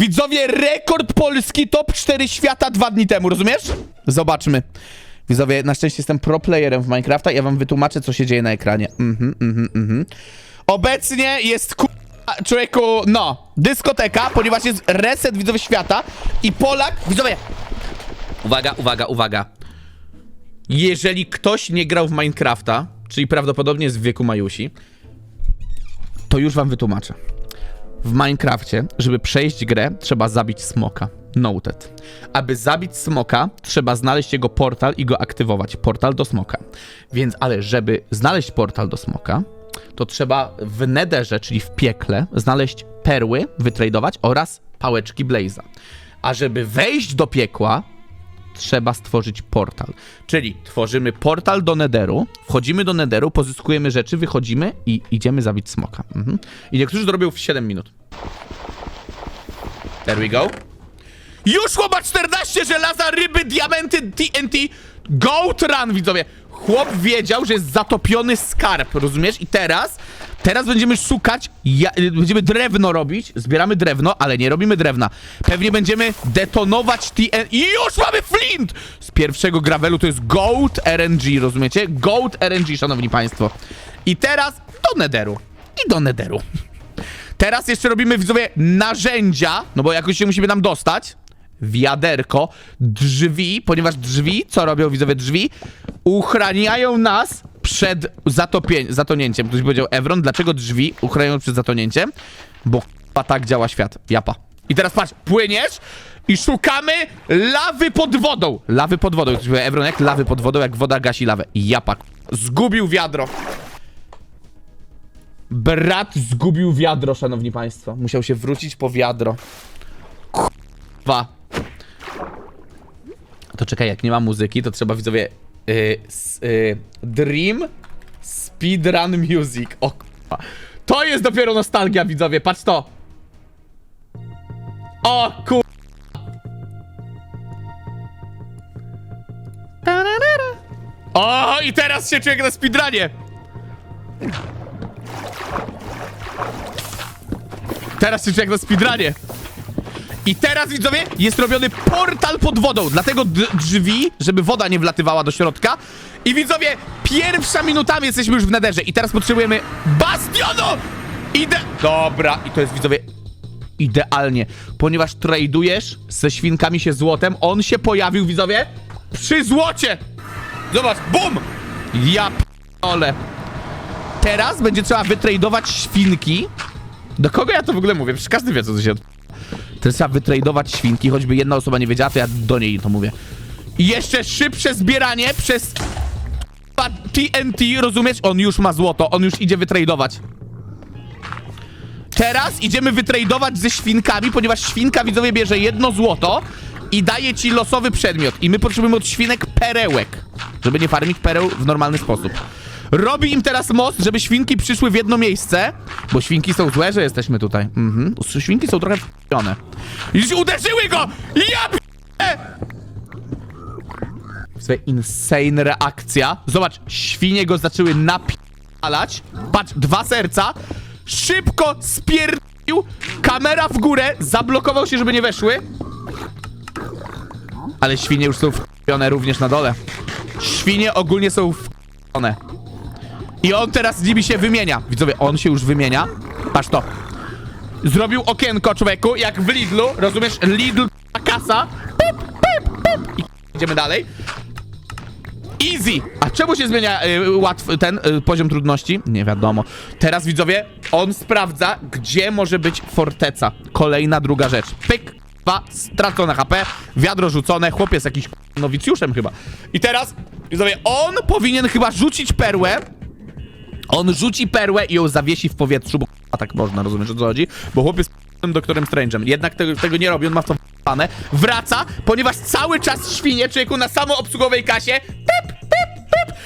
Widzowie, rekord polski top 4 świata dwa dni temu, rozumiesz? Zobaczmy. Widzowie, na szczęście jestem pro playerem w Minecrafta, ja wam wytłumaczę, co się dzieje na ekranie. Mhm, mhm, mhm. Obecnie jest ku... człowieku, no, dyskoteka, ponieważ jest reset widzowie świata i Polak, widzowie, uwaga, uwaga, uwaga. Jeżeli ktoś nie grał w Minecrafta, czyli prawdopodobnie jest w wieku Majusi, to już wam wytłumaczę. W Minecrafcie, żeby przejść grę, trzeba zabić smoka. Noted. Aby zabić smoka, trzeba znaleźć jego portal i go aktywować. Portal do smoka. Więc, ale żeby znaleźć portal do smoka, to trzeba w netherze, czyli w piekle, znaleźć perły, wytradować oraz pałeczki Blaze'a. A żeby wejść do piekła, trzeba stworzyć portal. Czyli tworzymy portal do Netheru, wchodzimy do Netheru, pozyskujemy rzeczy, wychodzimy i idziemy zabić smoka. Mhm. I niektórzy to robią w 7 minut. There we go. Już chłopa 14 żelaza, ryby, diamenty, TNT, Goat Run, widzowie. Chłop wiedział, że jest zatopiony skarb, rozumiesz? I teraz, teraz będziemy szukać, ja, będziemy drewno robić, zbieramy drewno, ale nie robimy drewna. Pewnie będziemy detonować TNT. I już mamy flint! Z pierwszego gravelu to jest Goat RNG, rozumiecie? Goat RNG, szanowni państwo. I teraz do netheru. I do netheru. Teraz jeszcze robimy, widzowie, narzędzia, no bo jakoś się musimy tam dostać. Wiaderko, drzwi, ponieważ drzwi, co robią widzowie drzwi? Uchraniają nas przed zatopień, zatonięciem. Ktoś powiedział, Evron, dlaczego drzwi uchraniają przed zatonięciem? Bo k***a tak działa świat. Japa. I teraz patrz, płyniesz i szukamy lawy pod wodą. Lawy pod wodą. Ktoś powiedział, Evron, jak lawy pod wodą, jak woda gasi lawę. Japa. Zgubił wiadro. Brat zgubił wiadro, szanowni państwo. Musiał się wrócić po wiadro. Kurwa. To czekaj, jak nie ma muzyki, to trzeba widzowie. Y, s, y, Dream Speedrun Music. O kurwa. To jest dopiero nostalgia, widzowie. Patrz to. O kur... O, i teraz się czuję jak na speedrunie. Teraz czuję jak na speedrunie. I teraz, widzowie, jest robiony portal pod wodą. Dlatego drzwi, żeby woda nie wlatywała do środka. I widzowie, pierwsza minutami jesteśmy już w nederze. I teraz potrzebujemy bastionu! Ide... Dobra, i to jest, widzowie, idealnie. Ponieważ tradujesz ze świnkami się złotem, on się pojawił, widzowie, przy złocie! Zobacz, bum! Ja p***ole. Teraz będzie trzeba wytradować świnki. Do kogo ja to w ogóle mówię? Przecież każdy wie, co to się od... Teraz trzeba wytradować świnki, choćby jedna osoba nie wiedziała, to ja do niej to mówię. I jeszcze szybsze zbieranie przez TNT, rozumiesz? On już ma złoto, on już idzie wytradować. Teraz idziemy wytradować ze świnkami, ponieważ świnka widzowie bierze jedno złoto i daje ci losowy przedmiot. I my potrzebujemy od świnek perełek, żeby nie farmić pereł w normalny sposób. Robi im teraz most, żeby świnki przyszły w jedno miejsce, bo świnki są złe, że jesteśmy tutaj. Mhm. Świnki są trochę. Już uderzyły go! Ja! Słuchaj, insane reakcja. Zobacz, świnie go zaczęły napialać. Patrz, dwa serca. Szybko spierdził. Kamera w górę. Zablokował się, żeby nie weszły. Ale świnie już są wkupione również na dole. Świnie ogólnie są wkupione. I on teraz z nimi się wymienia. Widzowie, on się już wymienia. Patrz to. Zrobił okienko, człowieku, jak w Lidlu. Rozumiesz? Lidl kasa. Pip, pip, pip. I idziemy dalej. Easy! A czemu się zmienia y, łatw, ten y, poziom trudności? Nie wiadomo. Teraz widzowie, on sprawdza, gdzie może być forteca. Kolejna druga rzecz. Pyk, dwa, stracone HP, wiadro rzucone, chłopiec jakiś nowicjuszem chyba. I teraz, widzowie, on powinien chyba rzucić perłę. On rzuci perłę i ją zawiesi w powietrzu, bo a tak można, rozumiesz o co chodzi? Bo chłopiec jest doktorem Strange'em. Jednak tego, tego nie robi, on ma w to w***ane. Wraca, ponieważ cały czas świnie, człowieku, na samoobsługowej kasie pip, pip, pip,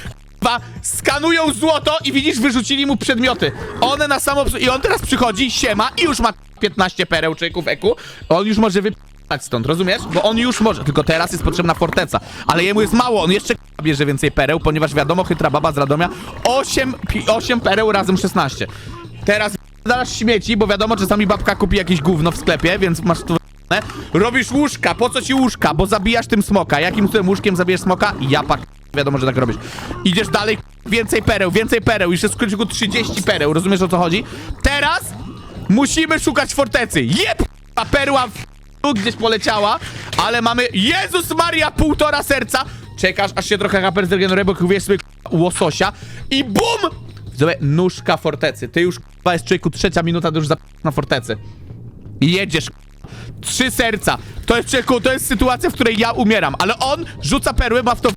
skanują złoto i widzisz, wyrzucili mu przedmioty. One na samoobsługę... I on teraz przychodzi, siema i już ma 15 pereł, człowieku, w eku. On już może wyp***ać stąd, rozumiesz? Bo on już może, tylko teraz jest potrzebna forteca. Ale jemu jest mało, on jeszcze bierze więcej pereł, ponieważ wiadomo, chytra baba z Radomia 8, pi- 8 pereł razem 16. Teraz Zaraz śmieci, bo wiadomo, czasami babka kupi jakieś gówno w sklepie, więc masz tu. Robisz łóżka, po co ci łóżka? Bo zabijasz tym smoka. Jakim cudem łóżkiem zabijesz smoka? Ja pak... Wiadomo, że tak robisz. Idziesz dalej, więcej pereł, więcej pereł. W końcu 30 pereł, rozumiesz o co chodzi? Teraz musimy szukać fortecy. Jeb! Perła w gdzieś poleciała, ale mamy... Jezus Maria, półtora serca! Czekasz, aż się trochę HP zregeneruje, bo kupujesz sobie łososia i BUM! Widzowie, nóżka fortecy. Ty już k***a, jest człowieku trzecia minuta, to już zap... na fortecy. Jedziesz k***a. Trzy serca. To jest człowieku, to jest sytuacja, w której ja umieram, ale on rzuca perły, ma w to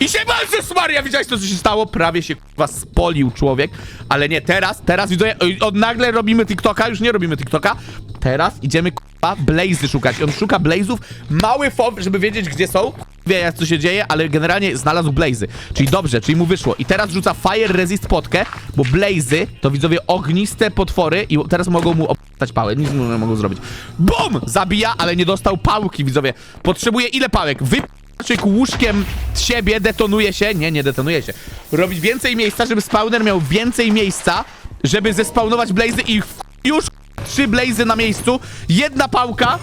i się Jezus Maria, widziałeś to, co się stało? Prawie się k***a spolił człowiek, ale nie, teraz, teraz widzowie, od nagle robimy TikToka, już nie robimy TikToka, teraz idziemy k***a Blazy szukać. On szuka Blazów, mały fob, żeby wiedzieć, gdzie są, wie jak co się dzieje, ale generalnie znalazł Blazy. Czyli dobrze, czyli mu wyszło. I teraz rzuca Fire Resist potkę, bo Blazy to widzowie ogniste potwory i teraz mogą mu optać pałę. Nic mu nie mogą zrobić. BUM! Zabija, ale nie dostał pałki, widzowie. Potrzebuje ile pałek? Wy... Czyk łóżkiem siebie detonuje się. Nie, nie detonuje się. Robić więcej miejsca, żeby spawner miał więcej miejsca, żeby zespawnować blazy i już trzy blazy na miejscu. Jedna pałka.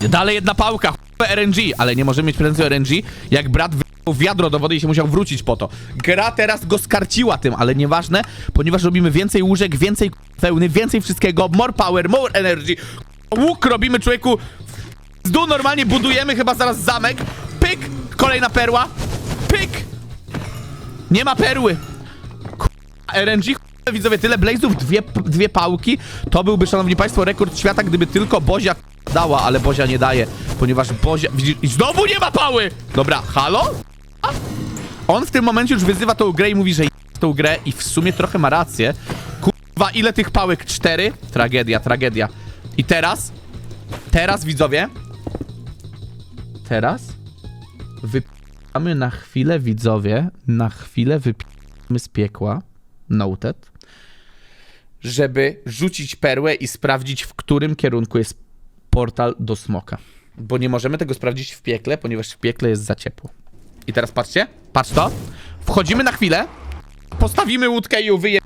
Dalej jedna pałka. RNG, ale nie możemy mieć o RNG, jak brat wyjął wiadro do wody i się musiał wrócić po to. Gra teraz go skarciła tym, ale nieważne, ponieważ robimy więcej łóżek, więcej wełny, więcej wszystkiego, more power, more energy. Łuk robimy człowieku z dół normalnie budujemy chyba zaraz zamek. Pyk! Kolejna perła. Pyk! Nie ma perły. K***a, RNG, widzowie, tyle blazów, dwie, dwie pałki. To byłby, szanowni państwo, rekord świata, gdyby tylko Bozia dała, ale Bozia nie daje, ponieważ Bozia... Widzisz, i znowu nie ma pały! Dobra, halo? On w tym momencie już wyzywa tą grę i mówi, że w tą grę i w sumie trochę ma rację. Kurwa, ile tych pałek? Cztery? Tragedia, tragedia. I teraz? Teraz, widzowie, teraz wypijamy na chwilę, widzowie, na chwilę wypijamy z piekła, noted, żeby rzucić perłę i sprawdzić, w którym kierunku jest portal do smoka. Bo nie możemy tego sprawdzić w piekle, ponieważ w piekle jest za ciepło. I teraz patrzcie, patrz to. Wchodzimy na chwilę, postawimy łódkę i ją wyje...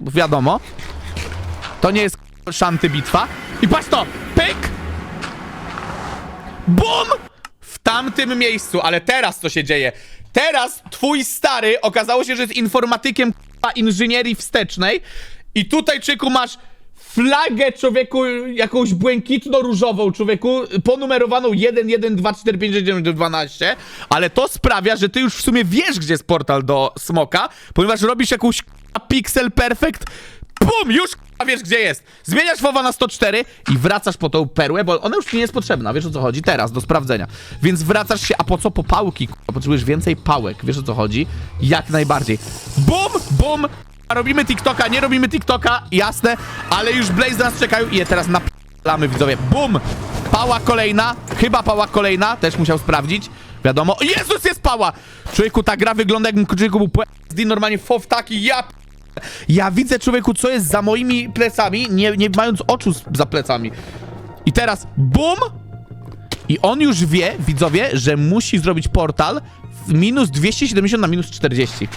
wiadomo. To nie jest szanty bitwa. I patrz to, pyk! BUM! Tamtym miejscu, ale teraz co się dzieje? Teraz twój stary okazało się, że jest informatykiem k***a, inżynierii wstecznej i tutaj, czyku, masz flagę, człowieku, jakąś błękitno-różową, człowieku, ponumerowaną 1, 1, 2, 4, 5, 6, 7, 12, ale to sprawia, że ty już w sumie wiesz, gdzie jest portal do Smoka, ponieważ robisz jakąś k***a, pixel perfect Bum! Już k***a, wiesz gdzie jest. Zmieniasz fowa na 104 i wracasz po tą perłę, bo ona już ci nie jest potrzebna, wiesz o co chodzi? Teraz, do sprawdzenia. Więc wracasz się, a po co po pałki? k***a? Potrzebujesz więcej pałek, wiesz o co chodzi? Jak najbardziej. Bum! Bum! A Robimy TikToka, nie robimy TikToka, jasne, ale już Blaze nas czekają i je teraz napalamy, widzowie. Bum! Pała kolejna, chyba pała kolejna, też musiał sprawdzić. Wiadomo. Jezus, jest pała! Człowieku, ta gra wygląda jakbym człowieku był PSD, normalnie fow taki, ja ja widzę człowieku, co jest za moimi plecami, nie, nie mając oczu za plecami. I teraz BUM! I on już wie, widzowie, że musi zrobić portal w minus 270 na minus 40.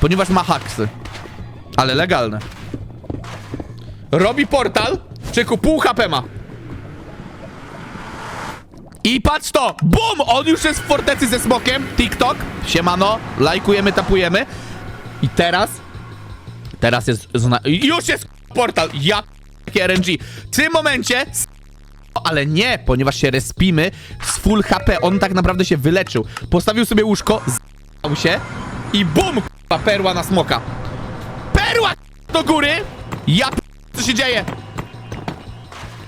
Ponieważ ma haksy. Ale legalne. Robi portal, czyku pół HP ma. I patrz to! BUM! On już jest w fortecy ze smokiem. TikTok. Siemano. Lajkujemy, tapujemy. I teraz... Teraz jest... Zona... Już jest portal! Ja... RNG. W tym momencie... Ale nie, ponieważ się respimy z full HP. On tak naprawdę się wyleczył. Postawił sobie łóżko, z***ał się i bum! Perła na smoka. Perła do góry! Ja... p- Co się dzieje?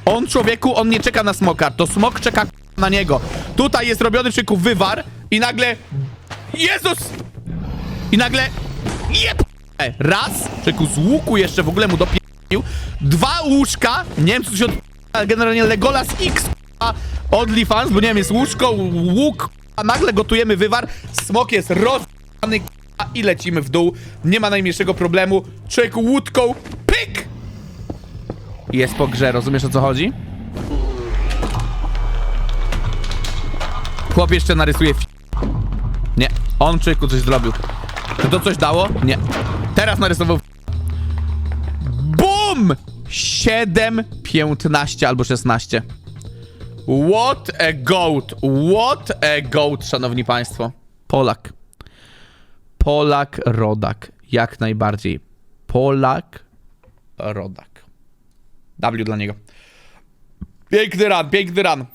On, człowieku, on nie czeka na smoka. To smok czeka k***a, na niego. Tutaj jest robiony czyku wywar i nagle... Jezus! I nagle... Jep! E, Raz, czyku z łuku jeszcze w ogóle mu dopił. Dwa łóżka, nie wiem co tu się od... generalnie Legolas X a OnlyFans, bo nie wiem, jest łóżko, łuk, a nagle gotujemy wywar, smok jest rozpany i lecimy w dół. Nie ma najmniejszego problemu. Człowieku łódką, pyk! Jest po grze, rozumiesz o co chodzi? Chłop jeszcze narysuje f... Nie, on człowieku coś zrobił. Czy to coś dało? Nie. Teraz narysował. BUM! 7, 15 albo 16. What a goat. What a goat, szanowni państwo. Polak. Polak, rodak. Jak najbardziej. Polak, rodak. W dla niego. Piękny run, piękny run.